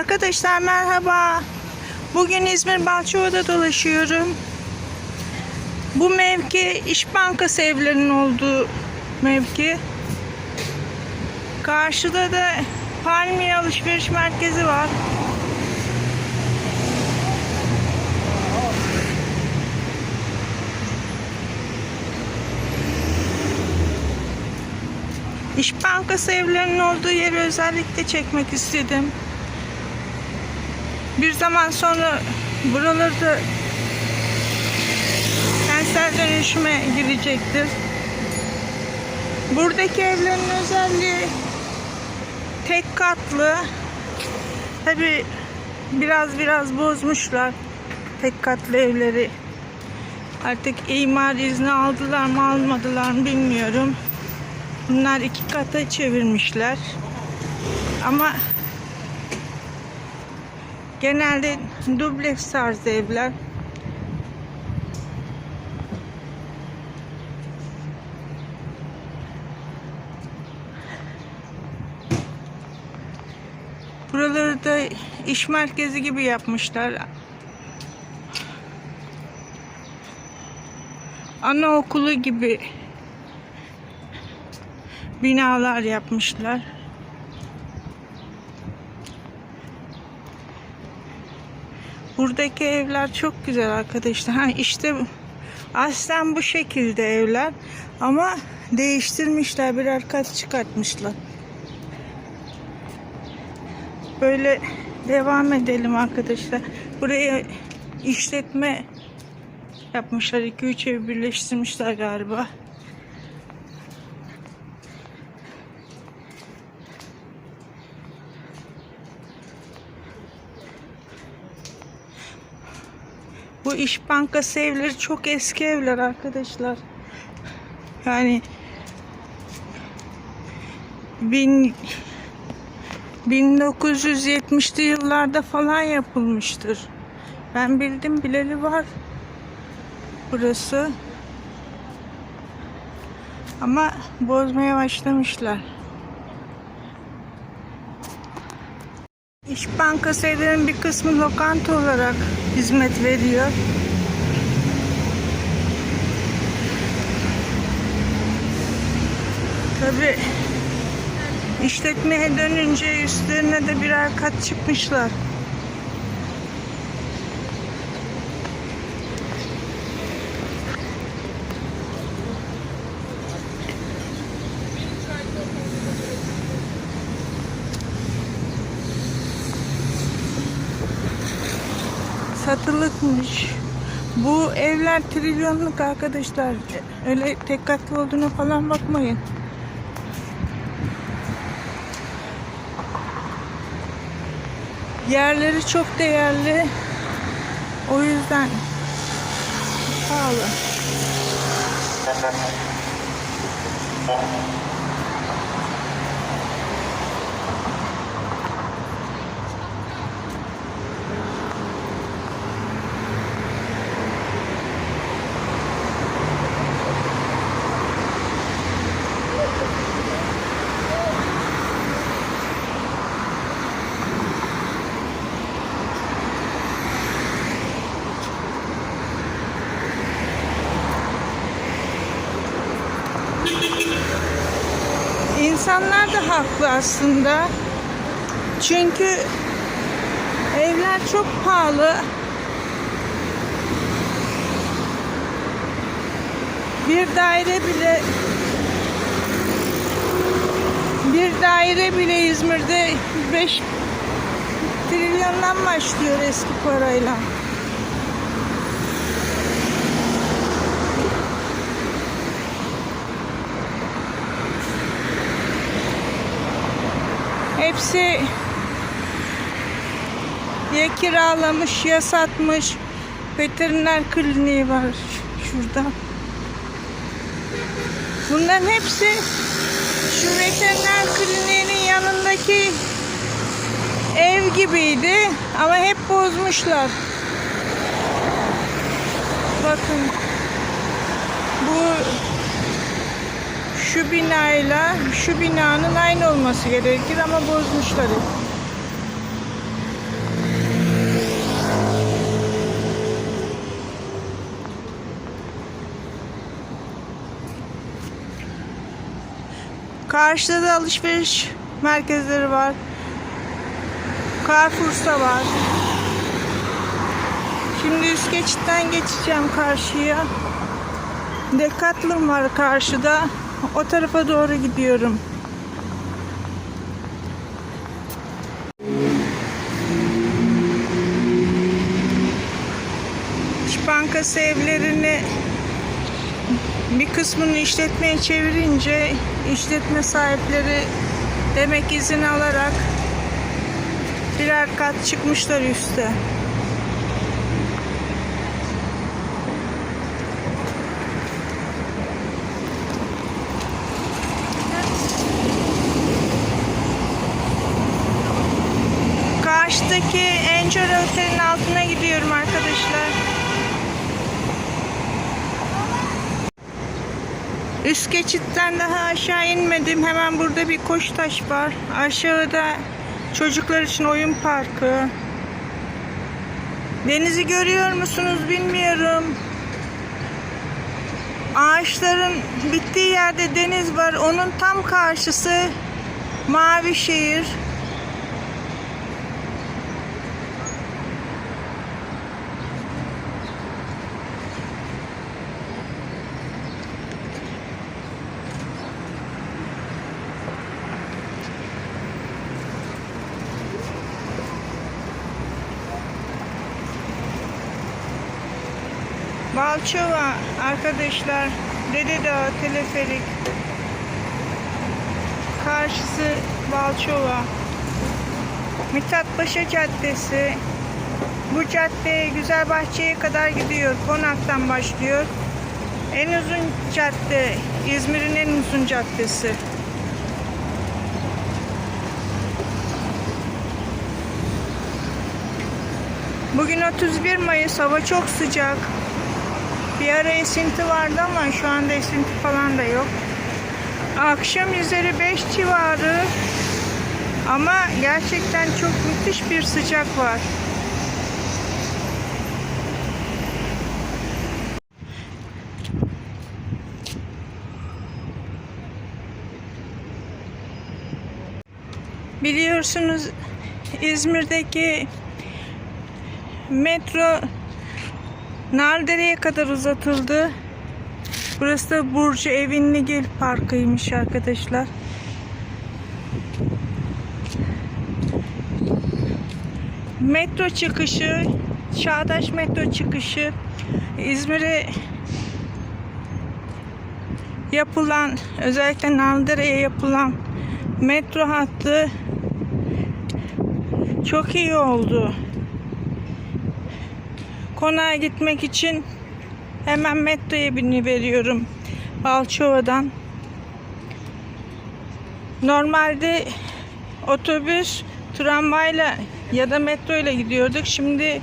Arkadaşlar merhaba. Bugün İzmir Balçova'da dolaşıyorum. Bu mevki İş Bankası evlerinin olduğu mevki. Karşıda da Palmiye Alışveriş Merkezi var. İş Bankası evlerinin olduğu yeri özellikle çekmek istedim. Bir zaman sonra buraları da kentsel dönüşüme girecektir. Buradaki evlerin özelliği tek katlı. Tabi biraz biraz bozmuşlar tek katlı evleri. Artık imar izni aldılar mı almadılar mı bilmiyorum. Bunlar iki kata çevirmişler. Ama genelde dubleks tarzı evler. Buraları da iş merkezi gibi yapmışlar. Anaokulu gibi binalar yapmışlar. Buradaki evler çok güzel arkadaşlar. Ha işte aslen bu şekilde evler ama değiştirmişler birer kat çıkartmışlar. Böyle devam edelim arkadaşlar. Buraya işletme yapmışlar. 2-3 ev birleştirmişler galiba. Bu İş Bankası evleri çok eski evler arkadaşlar. Yani bin 1970'li yıllarda falan yapılmıştır. Ben bildim bileli var burası. Ama bozmaya başlamışlar. İş Bankası evlerinin bir kısmı lokanta olarak hizmet veriyor. Tabi işletmeye dönünce üstlerine de birer kat çıkmışlar. Satılıkmış. Bu evler trilyonluk arkadaşlar. Öyle tek katlı olduğuna falan bakmayın. Yerleri çok değerli. O yüzden pahalı. İnsanlar da haklı aslında. Çünkü evler çok pahalı. Bir daire bile bir daire bile İzmir'de 5 trilyondan başlıyor eski parayla. Hepsi ya kiralamış ya satmış. Veteriner kliniği var şurada. Bunların hepsi şu veteriner kliniğinin yanındaki ev gibiydi ama hep bozmuşlar. Bakın bu şu binayla şu binanın aynı olması gerekir ama bozmuşlar. Karşıda da alışveriş merkezleri var. Carrefour'sa var. Şimdi üst geçitten geçeceğim karşıya. Dekatlım var karşıda. O tarafa doğru gidiyorum. İş Bankası evlerini bir kısmını işletmeye çevirince işletme sahipleri demek izin alarak birer kat çıkmışlar üste. Karşıdaki Enjoy Otel'in altına gidiyorum arkadaşlar. Üst geçitten daha aşağı inmedim. Hemen burada bir koştaş var. Aşağıda çocuklar için oyun parkı. Denizi görüyor musunuz bilmiyorum. Ağaçların bittiği yerde deniz var. Onun tam karşısı Mavi Şehir. Balçova arkadaşlar. Dede Dağı teleferik. Karşısı Balçova. Mithat Paşa Caddesi. Bu cadde Güzelbahçe'ye kadar gidiyor. Konaktan başlıyor. En uzun cadde. İzmir'in en uzun caddesi. Bugün 31 Mayıs. Hava çok sıcak. Bir ara esinti vardı ama şu anda esinti falan da yok. Akşam üzeri 5 civarı ama gerçekten çok müthiş bir sıcak var. Biliyorsunuz İzmir'deki metro Nardere'ye kadar uzatıldı. Burası da Burcu Evinligil Parkı'ymış arkadaşlar. Metro çıkışı, Çağdaş metro çıkışı İzmir'e yapılan, özellikle Nardere'ye yapılan metro hattı çok iyi oldu. Konağa gitmek için hemen metroya bini. Balçova'dan. Normalde otobüs, tramvayla ya da metro ile gidiyorduk. Şimdi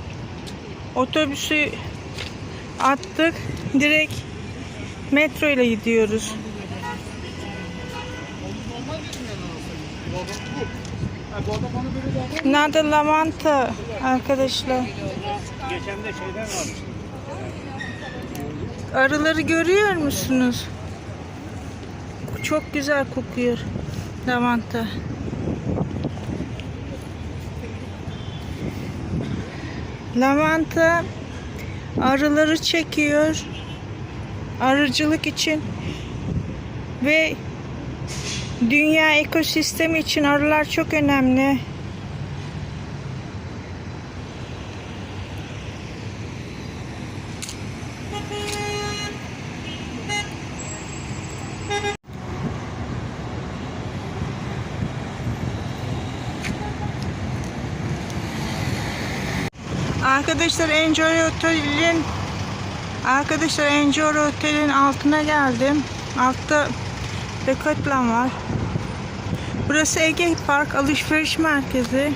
otobüsü attık. Direkt metro ile gidiyoruz. Bunlar da lavanta arkadaşlar. Geçen de şeyden almıştım. Arıları görüyor musunuz? Çok güzel kokuyor lavanta. Lavanta arıları çekiyor. Arıcılık için ve dünya ekosistemi için arılar çok önemli. Arkadaşlar Enjoy Otel'in Arkadaşlar Enjoy Otel'in altına geldim. Altta Decathlon var. Burası Ege Park alışveriş merkezi.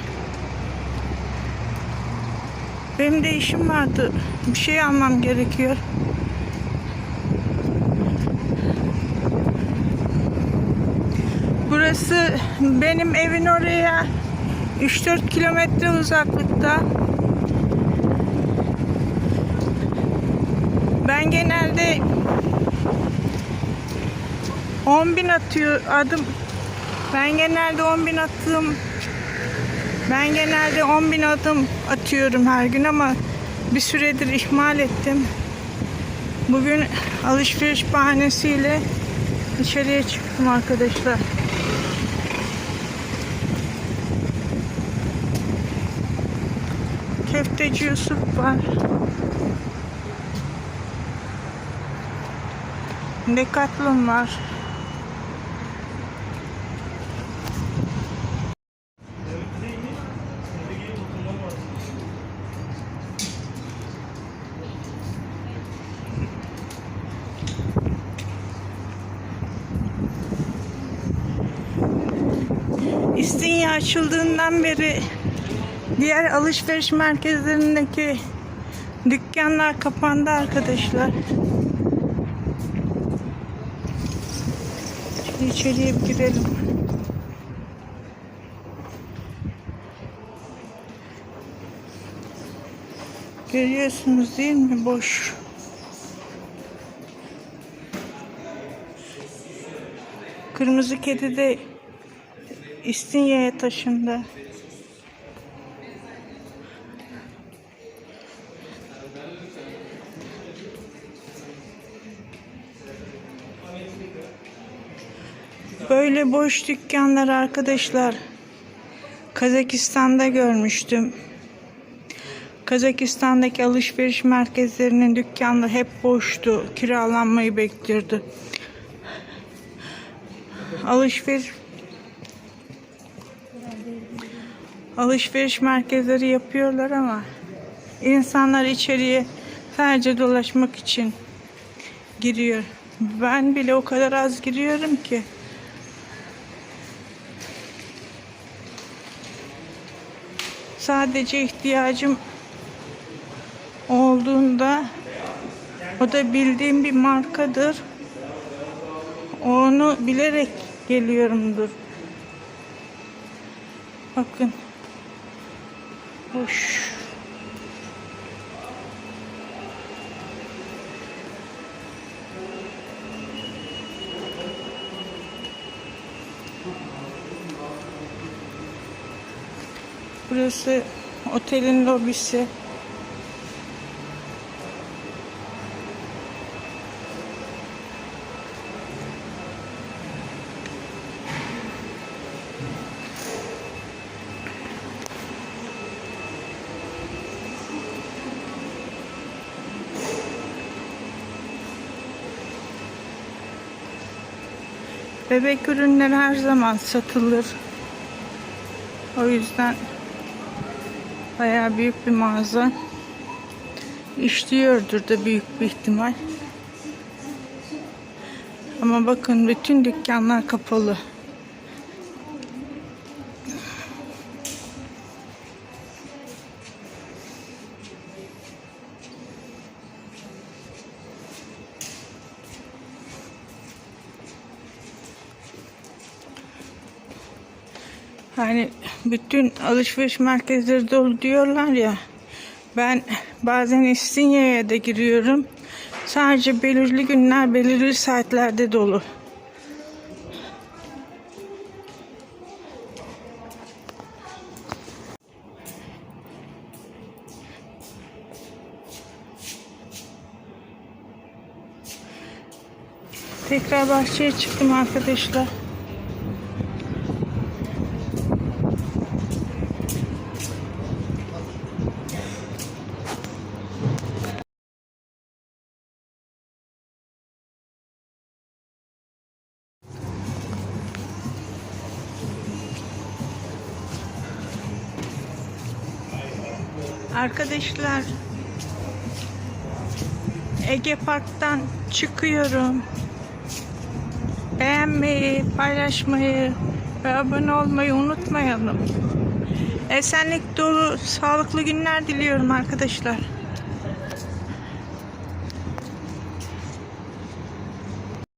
Benim de işim vardı. Bir şey almam gerekiyor. Burası benim evin oraya 3-4 kilometre uzaklıkta. Ben genelde 10 bin atıyor adım Ben genelde 10 bin attığım ben genelde 10 bin adım atıyorum her gün ama bir süredir ihmal ettim. Bugün alışveriş bahanesiyle dışarıya çıktım arkadaşlar. Köfteci Yusuf var. Decathlon var. Açıldığından beri diğer alışveriş merkezlerindeki dükkanlar kapandı arkadaşlar. Şimdi içeriye bir girelim. Görüyorsunuz değil mi? Boş. Kırmızı kedi de İstinye'ye taşındı. Böyle boş dükkanlar arkadaşlar Kazakistan'da görmüştüm. Kazakistan'daki alışveriş merkezlerinin dükkanları hep boştu. Kiralanmayı bekliyordu. Alışveriş alışveriş merkezleri yapıyorlar ama insanlar içeriye sadece dolaşmak için giriyor. Ben bile o kadar az giriyorum ki. Sadece ihtiyacım olduğunda o da bildiğim bir markadır. Onu bilerek geliyorumdur. Bakın. Boş. Burası otelin lobisi. Bebek ürünleri her zaman satılır. O yüzden bayağı büyük bir mağaza. İşliyordur da büyük bir ihtimal. Ama bakın bütün dükkanlar kapalı. Hani bütün alışveriş merkezleri dolu diyorlar ya. Ben bazen İstinye'ye de giriyorum. Sadece belirli günler, belirli saatlerde dolu. Tekrar bahçeye çıktım arkadaşlar. Arkadaşlar Ege Park'tan çıkıyorum. Beğenmeyi, paylaşmayı ve abone olmayı unutmayalım. Esenlik dolu, sağlıklı günler diliyorum arkadaşlar.